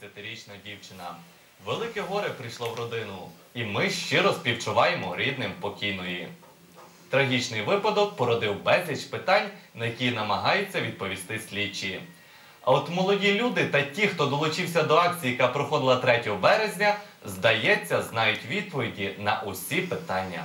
11-річна дівчина. Велике горе прийшло в родину, і ми щиро співчуваємо рідним покійної. Трагічний випадок породив безліч питань, на які намагаються відповісти слідчі. А от молоді люди та ті, хто долучився до акції, яка проходила 3 березня, здається, знають відповіді на усі питання.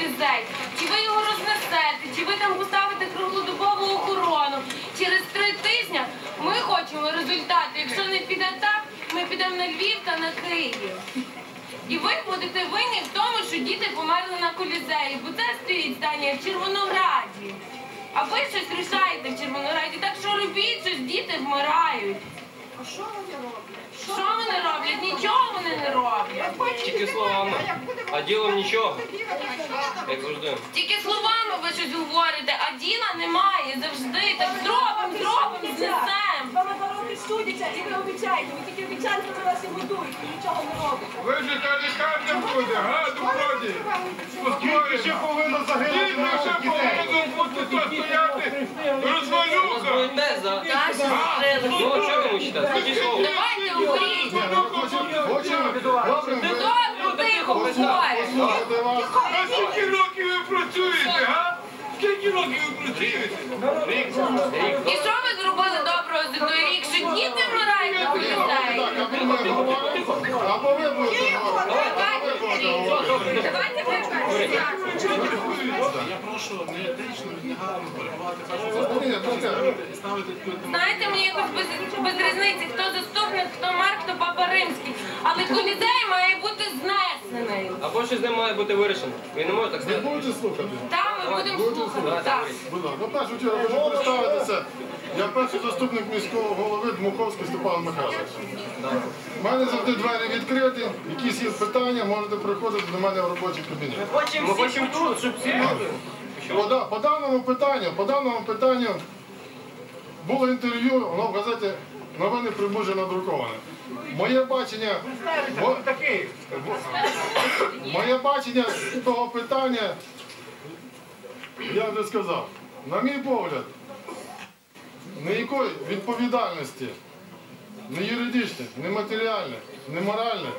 знести. Чи ви його рознесете, чи ви там поставите круглодобову охорону. Через три тижні ми хочемо результати. Якщо не піде так, ми підемо на Львів та на Київ. І ви будете винні в тому, що діти померли на колізеї, бо це стоїть здання в Червонограді. А ви щось рішаєте в Червонограді, так що робіть щось, діти вмирають. А що вони роблять? Що вони роблять? Нічого вони не роблять. Тільки словами, а ділом нічого, як завжди. Тільки словами ви щось говорите, а діла немає завжди. Так зробимо, зробимо, знесемо. Вами два роки судяться і ви обіцяєте. Ви тільки обіцяєте, що вас і годують, і нічого не робите. Ви ж та лікарня буде, га, доброді? Скільки ще повинно те? Давайте говоріть. Скільки років ви працюєте, а? Скільки років ви працюєте? І що ви зробили доброго зі мною рік? Що дні ти вмираєте, ви Або ви будете. Давайте ви Прошу не етично, негарно перебувати першу ну, і ставити таку Знаєте, мені якось без, без різниці, хто заступник, хто Марк, хто Папа Римський. Але колізей має бути знесений. Або щось з ним має бути вирішено. Він не може так Ви сказати. будете слухати? Там ми будемо слухати. Так. Будь ласка, ну, першу чергу хочу представитися. Я перший заступник міського голови Дмуховський Степан Михайлович. У мене завжди двері відкриті. Якісь є питання, можете приходити до мене в робочий кабінет. Ми хочемо тут, щоб всі люди. По, по даному питанню, по даному питанню було інтерв'ю, воно в газеті новини Примужі надруковане. Моє бачення, мо- моє бачення того питання, я вже сказав, на мій погляд, ніякої відповідальності, не юридичних, не матеріальних, не моральних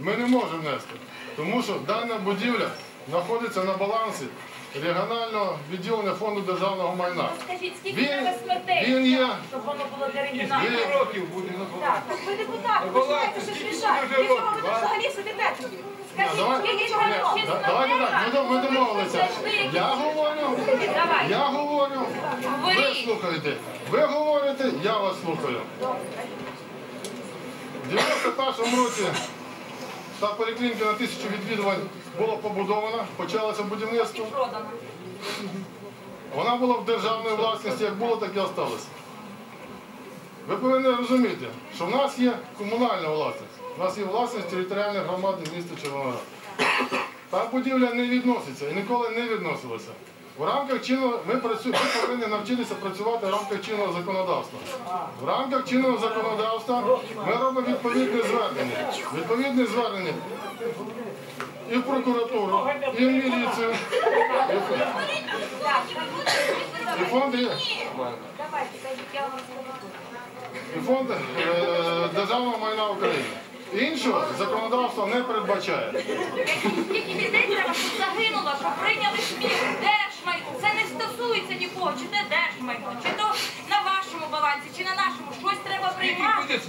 ми не можемо нести. Тому що дана будівля знаходиться на балансі регіонального відділення фонду державного майна. Скажіть, скільки Він, треба смертей, він є, щоб воно було для років буде на Так, так ви депутат, ви знаєте, що ж. Для чого ви тут взагалі сидите? Скажіть, давай, скільки чого? давайте так, ми, дом- ми домовилися. Я говорю, Давай. я говорю, ви слухаєте. Ви говорите, я вас слухаю. В 91 році та поліклініка на тисячу відвідувань була побудована, почалося будівництво. Вона була в державній власності, як було, так і осталося. Ви повинні розуміти, що в нас є комунальна власність. У нас є власність територіальної громади міста Червоноград. Та будівля не відноситься і ніколи не відносилася. В рамках чинного ми працюємо, ми повинні навчитися працювати в рамках чинного законодавства. В рамках чинного законодавства ми робимо відповідне звернення. Відповідне звернення і в прокуратуру, і в міліцію, і фонди. Скажу. і фонд е, державного майна України. Іншого законодавство не передбачає. Треба, щоб прийняли ШМІ, держмайно. Це не стосується нікого, чи це держмайно, чи то на вашому балансі, чи на нашому. Щось треба приймати.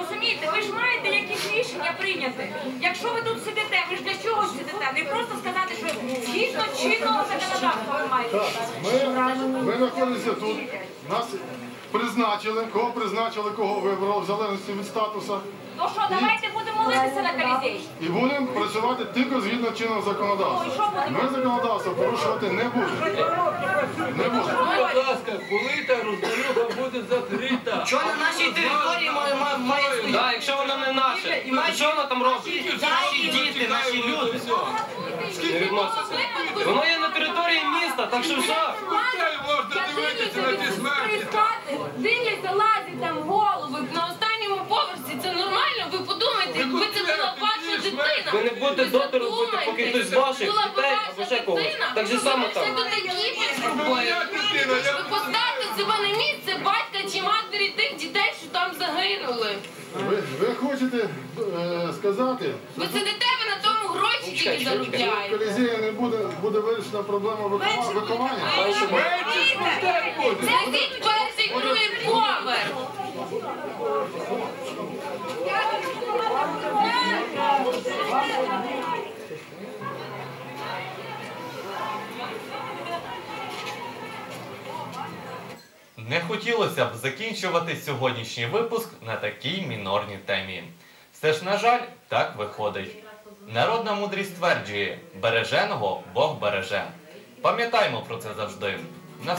Розумієте, ви ж маєте якісь рішення прийняти. Якщо ви тут сидите, ви ж для чого сидите? Не просто сказати, що згідно чинного законодавства ви маєте. Ми, ми знаходимося тут. Нас призначили, кого призначили, кого вибрали, в залежності від статусу. Ну що, давайте будемо молитися на колізей. І будемо працювати тільки згідно чинного законодавства. Ми законодавство порушувати не будемо. Не будемо. Будь ласка, коли та роздарюха буде закрита? Що на нашій території має, має, має стояти? Да, якщо воно не наше, то що воно там робить? Наші діти, наші люди. Воно є на території міста, так що все. Можна дивитися на ті смерті. Будете доти робити, задумайтесь. поки хтось з ваших дітей або ще когось. Так же само ви там. дитина, я Ви поставте себе на місце батька чи матері тих дітей, що там загинули. Ви, ви хочете е, сказати, Ви сидите, ви на тому гроші тільки що заробляєте. колізії не буде, буде вирішена проблема виконання? виконання? менше буде. Це йдіть Не хотілося б закінчувати сьогоднішній випуск на такій мінорній темі. Все ж, на жаль, так виходить. Народна мудрість стверджує: береженого Бог береже. Пам'ятаймо про це завжди.